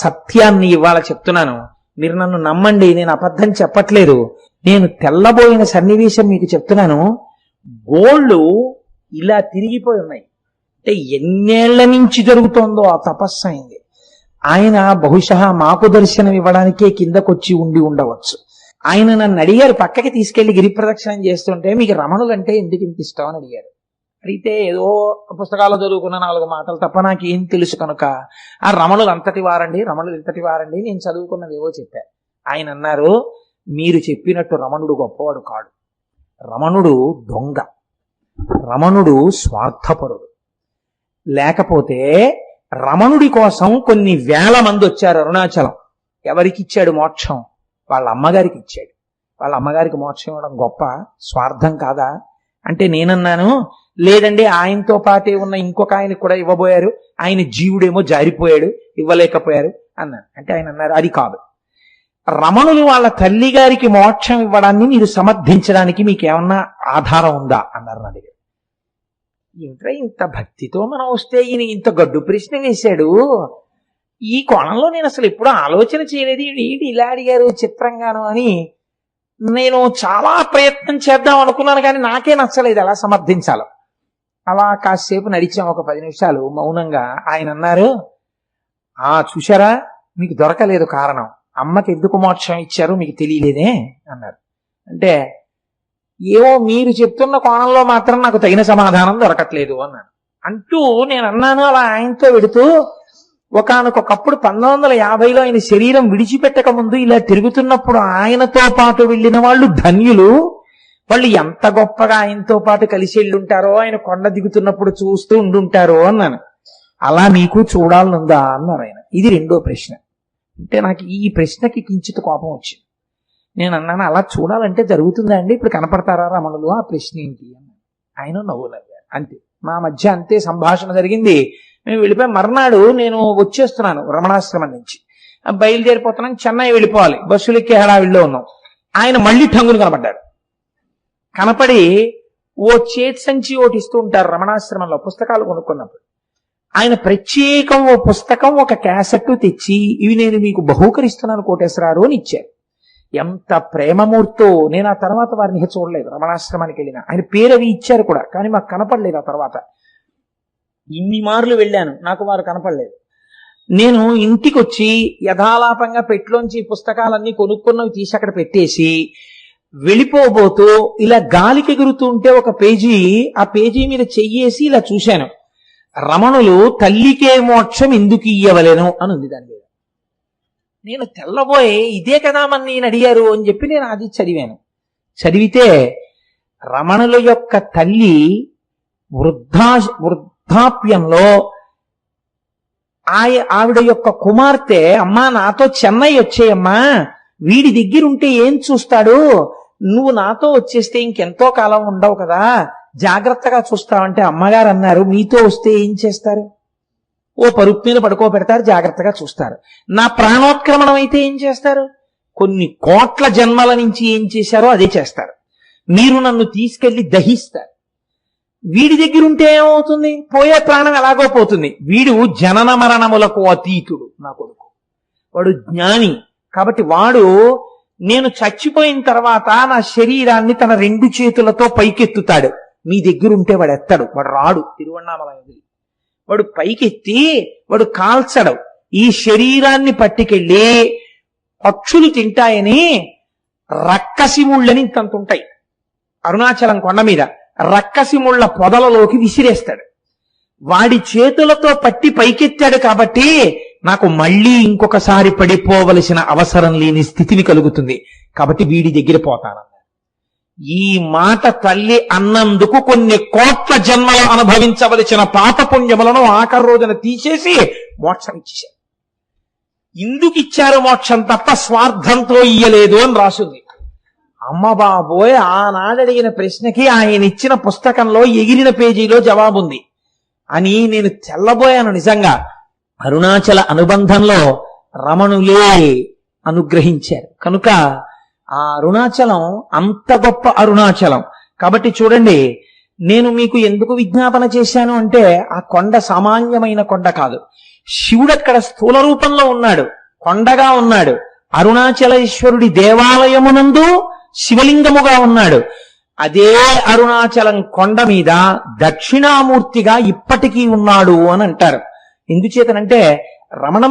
సత్యాన్ని ఇవాళ చెప్తున్నాను. మీరు నన్ను నమ్మండి నేను అబద్ధం చెప్పట్లేదు. నేను తెల్లబోయిన సన్నివేశం మీకు చెప్తున్నాను. గోళ్ళు ఇలా తిరిగిపోయి ఉన్నాయి. అంటే ఎన్నేళ్ళ నుంచి జరుగుతోందో ఆ తపస్సు అయింది. ఆయన బహుశా మాకు దర్శనం ఇవ్వడానికే కిందకొచ్చి ఉండి ఉండవచ్చు. ఆయన నన్ను అడిగారు పక్కకి తీసుకెళ్ళి గిరి ప్రదక్షిణం చేస్తుంటే మీకు రమణులంటే ఎందుకు ఇంత ఇష్టం? అని అడిగారు. అడిగితే ఏదో పుస్తకాలు చదువుకున్న నాలుగు మాటలు తప్ప నాకేం తెలుసు కనుక ఆ రమణులు అంతటి వారండి రమణులు ఇంతటి వారండి నేను చదువుకున్నవేవో చెప్పా. ఆయన అన్నారు మీరు చెప్పినట్టు రమణుడు గొప్పవాడు కాడు. రమణుడు దొంగ. రమణుడు స్వార్థపరుడు. లేకపోతే రమణుడి కోసం కొన్ని వేల మంది వచ్చారు అరుణాచలం. ఎవరికి ఇచ్చాడు మోక్షం? వాళ్ళ అమ్మగారికి ఇచ్చాడు. వాళ్ళ అమ్మగారికి మోక్షం ఇవ్వడం గొప్ప స్వార్థం కాదా? అంటే నేనన్నాను లేదండి ఆయనతో పాటే ఉన్న ఇంకొక ఆయనకు కూడా ఇవ్వబోయారు. ఆయన జీవుడేమో జారిపోయాడు ఇవ్వలేకపోయారు అన్నాను. అంటే ఆయన అన్నారు అది కాదు. రమణులు వాళ్ళ తల్లి గారికి మోక్షం ఇవ్వడాన్ని మీరు సమర్థించడానికి మీకు ఏమన్నా ఆధారం ఉందా? అన్నారు నా దగ్గర. ఇంకా ఇంత భక్తితో మనం వస్తే ఈయన ఇంత గడ్డు ప్రశ్న వేశాడు? ఈ కోణంలో నేను అసలు ఎప్పుడూ ఆలోచన చేయలేదు. ఈయన ఏంటి ఇలా అడిగారు చిత్రంగాను అని నేను చాలా ప్రయత్నం చేద్దాం అనుకున్నాను కానీ నాకే నచ్చలేదు. ఎలా సమర్థించాలో. అలా కాసేపు నడిచాం ఒక పది నిమిషాలు. మౌనంగా ఆయన అన్నారు ఆ చూశారా? మీకు దొరకలేదు కారణం. అమ్మకి ఎందుకు మోక్షం ఇచ్చారో మీకు తెలియలేదే అన్నారు. అంటే ఏవో మీరు చెప్తున్న కోణంలో మాత్రం నాకు తగిన సమాధానం దొరకట్లేదు అన్నాను అంటూ నేను అన్నాను అలా ఆయనతో వెడుతూ ఒకనకొకప్పుడు పంతొమ్మిది వందల యాభైలో ఆయన శరీరం విడిచిపెట్టక ముందు ఇలా తిరుగుతున్నప్పుడు ఆయనతో పాటు వెళ్ళిన వాళ్ళు ధన్యులు. వాళ్ళు ఎంత గొప్పగా ఆయనతో పాటు కలిసి వెళ్ళుంటారో ఆయన కొండ దిగుతున్నప్పుడు చూస్తూ ఉండుంటారో అన్నాను. అలా మీకు చూడాలనుందా అన్నారు ఆయన. ఇది రెండో ప్రశ్న. అంటే నాకు ఈ ప్రశ్నకి కించిత కోపం వచ్చింది. నేను అన్నాను అలా చూడాలంటే జరుగుతుందా అండి? ఇప్పుడు కనపడతారా రమణులు? ఆ ప్రశ్న ఏంటి? అన్నాను ఆయన నవ్వులయ్యారు అంతే. మా మధ్య అంతే సంభాషణ జరిగింది. మేము వెళ్ళిపోయి మర్నాడు నేను వచ్చేస్తున్నాను రమణాశ్రమం నుంచి. ఆ బయలుదేరిపోతున్నాను చెన్నై వెళ్ళిపోవాలి. బస్సులు ఎక్కే హడావిడిలో ఉన్నాం. ఆయన మళ్ళీ టంగును కనపడ్డారు కనపడి ఓ చేతి సంచి ఒకటి ఇస్తూ ఉంటారు రమణాశ్రమంలో పుస్తకాలు కొనుక్కున్నప్పుడు. ఆయన ప్రత్యేకం ఓ పుస్తకం ఒక క్యాసెట్ తెచ్చి ఇవి నేను మీకు బహూకరిస్తున్నాను కోటేశ్వరారు అని ఇచ్చారు. ఎంత ప్రేమమూర్తో. నేను ఆ తర్వాత వారిని చూడలేదు. రమణాశ్రమానికి వెళ్ళిన. ఆయన పేరు అవి ఇచ్చారు కూడా కానీ మాకు కనపడలేదు ఆ తర్వాత. ఇన్ని మార్లు వెళ్ళాను నాకు వారు కనపడలేదు. నేను ఇంటికి వచ్చి యథాలాపంగా పెట్లోంచి పుస్తకాలన్నీ కొనుక్కున్నవి తీసి అక్కడ పెట్టేసి వెళ్ళిపోబోతూ ఇలా గాలికి ఎగురుతూ ఉంటే ఒక పేజీ ఆ పేజీ మీద చెయ్యేసి ఇలా చూశాను. రమణులు తల్లికే మోక్షం ఎందుకు ఇయ్యవలేను అని ఉంది దాని మీద. నేను తెల్లబోయి ఇదే కదా మన నేను అడిగారు అని చెప్పి నేను అది చదివాను. చదివితే రమణుల యొక్క తల్లి వృద్ధా వృద్ధ వృద్ధాప్యంలో ఆయ ఆవిడ యొక్క కుమార్తె అమ్మా నాతో చెన్నై వచ్చేయమ్మా. వీడి దగ్గరుంటే ఏం చూస్తాడు? నువ్వు నాతో వచ్చేస్తే ఇంకెంతో కాలం ఉండవు కదా. జాగ్రత్తగా చూస్తావంటే అమ్మగారు అన్నారు మీతో వస్తే ఏం చేస్తారు? ఓ పరుపు మీద పడుకోబెడతారు జాగ్రత్తగా చూస్తారు. నా ప్రాణోత్క్రమణం అయితే ఏం చేస్తారు? కొన్ని కోట్ల జన్మల నుంచి ఏం చేశారో అదే చేస్తారు. మీరు నన్ను తీసుకెళ్ళి దహిస్తారు. వీడి దగ్గర ఉంటే ఏమవుతుంది? పోయే ప్రాణం ఎలాగో పోతుంది. వీడు జనన మరణములకు అతీతుడు నా కొడుకు. వాడు జ్ఞాని. కాబట్టి వాడు నేను చచ్చిపోయిన తర్వాత నా శరీరాన్ని తన రెండు చేతులతో పైకెత్తుతాడు. మీ దగ్గర ఉంటే వాడు ఎత్తాడు. వాడు రాడు. తిరువണ്ണామలై వాడు పైకెత్తి వాడు కాల్చడం. ఈ శరీరాన్ని పట్టుకెళ్ళి పక్షులు తింటాయని రక్కసిముళ్ళని ఇంతంత ఉంటాయి. అరుణాచలం కొండ మీద. రక్కసిముళ్ళ పొదలలోకి విసిరేస్తాడు. వాడి చేతులతో పట్టి పైకెత్తాడు కాబట్టి నాకు మళ్ళీ ఇంకొకసారి పడిపోవలసిన అవసరం లేని స్థితిని కలుగుతుంది. కాబట్టి వీడి దగ్గర పోతాను. ఈ మాట తల్లి అన్నందుకు కొన్ని కోట్ల జన్మలు అనుభవించవలసిన పాపపుణ్యములను ఆఖరి రోజున తీసేసి మోక్షం ఇచ్చేశారు ఇందుకు ఇచ్చారు మోక్షం తప్ప స్వార్థంతో ఇయ్యలేదు అని రాసుంది. అమ్మ బాబోయ్ ఆనాడు అడిగిన ప్రశ్నకి ఆయన ఇచ్చిన పుస్తకంలో ఎగిరిన పేజీలో జవాబుంది. అని నేను తెల్లబోయాను నిజంగా. అరుణాచల అనుబంధంలో రమణులే అనుగ్రహించారు. కనుక ఆ అరుణాచలం అంత గొప్ప అరుణాచలం. కాబట్టి చూడండి నేను మీకు ఎందుకు విజ్ఞాపన చేశాను అంటే ఆ కొండ సామాన్యమైన కొండ కాదు. శివుడు అక్కడ స్థూల రూపంలో ఉన్నాడు. కొండగా ఉన్నాడు. అరుణాచలేశ్వరుడి దేవాలయమునందు శివలింగముగా ఉన్నాడు. అదే అరుణాచలం కొండ మీద దక్షిణామూర్తిగా ఇప్పటికీ ఉన్నాడు అని అంటారు. ఎందుచేతనంటే రమణ